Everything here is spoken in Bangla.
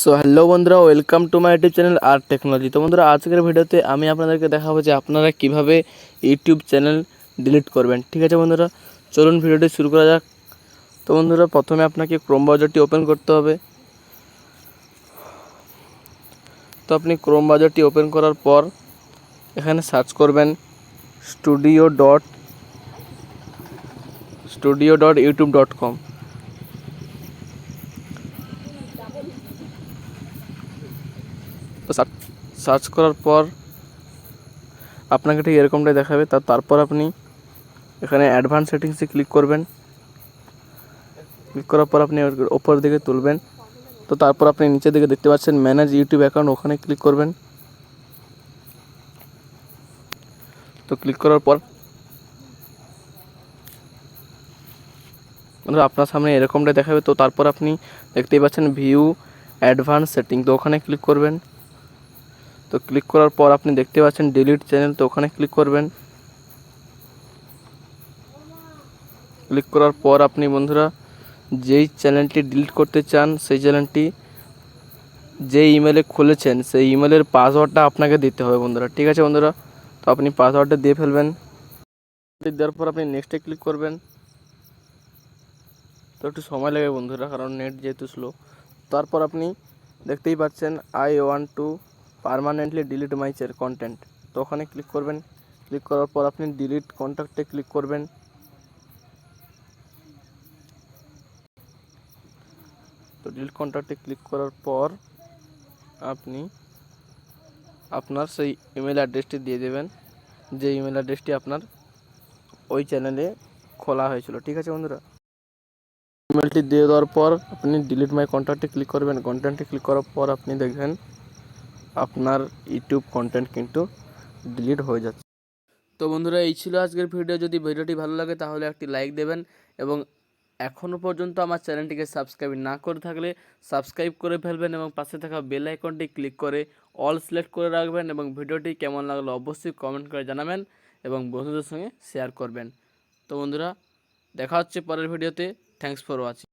সো হ্যালো বন্ধুরা welcome to my YouTube channel R technology তো বন্ধুরা, আজকের ভিডিওতে আমি আপনাদেরকে দেখাবো যে আপনারা কীভাবে ইউটিউব চ্যানেল ডিলিট করবেন। ঠিক আছে বন্ধুরা? চলুন ভিডিওটি শুরু করা যাক। তো বন্ধুরা, প্রথমে আপনাকে ক্রোম ব্রাউজারটি ওপেন করতে হবে। তো আপনি ক্রোম ব্রাউজারটি ওপেন করার পর এখানে সার্চ করবেন studio dot studio dot YouTube dot com search করার পর আপনাকে ঠিক এরকমটাই দেখাবে। তা তারপর আপনি এখানে অ্যাডভান্স সেটিংসে ক্লিক করবেন। ক্লিক করার পর আপনি ওপর দিকে তুলবেন। তো তারপর আপনি নিচের দিকে দেখতে পাচ্ছেন ম্যানেজ ইউটিউব অ্যাকাউন্ট ওখানে ক্লিক করবেন। তো ক্লিক করার পর আপনার সামনে এরকমটাই দেখাবে। তো তারপর আপনি দেখতেই পাচ্ছেন ভিউ অ্যাডভান্স সেটিং তো ওখানে ক্লিক করবেন। তো ক্লিক করার পর আপনি দেখতে পাচ্ছেন ডিলিট চ্যানেল তো ওখানে ক্লিক করবেন। ক্লিক করার পর আপনি বন্ধুরা, যেই চ্যানেলটি ডিলিট করতে চান, সেই চ্যানেলটি যে ইমেলে খুলেছেন, সেই ইমেলের পাসওয়ার্ডটা আপনাকে দিতে হবে বন্ধুরা, ঠিক আছে বন্ধুরা? তো আপনি পাসওয়ার্ডটা দিয়ে ফেলবেন। দেওয়ার পর আপনি নেক্সটে ক্লিক করবেন। তো একটু সময় লাগে বন্ধুরা, কারণ নেট যেহেতু স্লো তারপর আপনি দেখতেই পাচ্ছেন I want to permanently delete my content তো ওখানে ক্লিক করবেন। ক্লিক করার পর আপনি ডিলিট কন্ট্যাক্টে ক্লিক করবেন। তো ডিলিট কন্ট্যাক্টে ক্লিক করার পর আপনি আপনার সেই ইমেল অ্যাড্রেসটি দিয়ে দেবেন। যে ইমেল অ্যাড্রেসটি আপনার ওই চ্যানেলে খোলা হয়েছিল। ঠিক আছে বন্ধুরা? ইমেলটি দিয়ে দেওয়ার পর আপনি ডিলিট মাই কন্ট্যাক্টে ক্লিক করবেন। কন্টেন্টে ক্লিক করার পর আপনি দেখবেন আপনার ইউটিউব কন্টেন্ট কিন্তু ডিলিট হয়ে যাচ্ছে। তো বন্ধুরা, এই ছিল আজকের ভিডিও যদি ভিডিওটি ভালো লাগে, তাহলে একটি লাইক দেবেন এবং এখনও পর্যন্ত আমার চ্যানেলটিকে সাবস্ক্রাইব না করে থাকলে সাবস্ক্রাইব করে ফেলবেন এবং পাশে থাকা বেল আইকনটি ক্লিক করে অল সিলেক্ট করে রাখবেন এবং ভিডিওটি কেমন লাগল অবশ্যই কমেন্ট করে জানাবেন এবং বন্ধুদের সঙ্গে শেয়ার করবেন। তো বন্ধুরা, দেখা হচ্ছে পরের ভিডিওতে থ্যাংকস ফর ওয়াচিং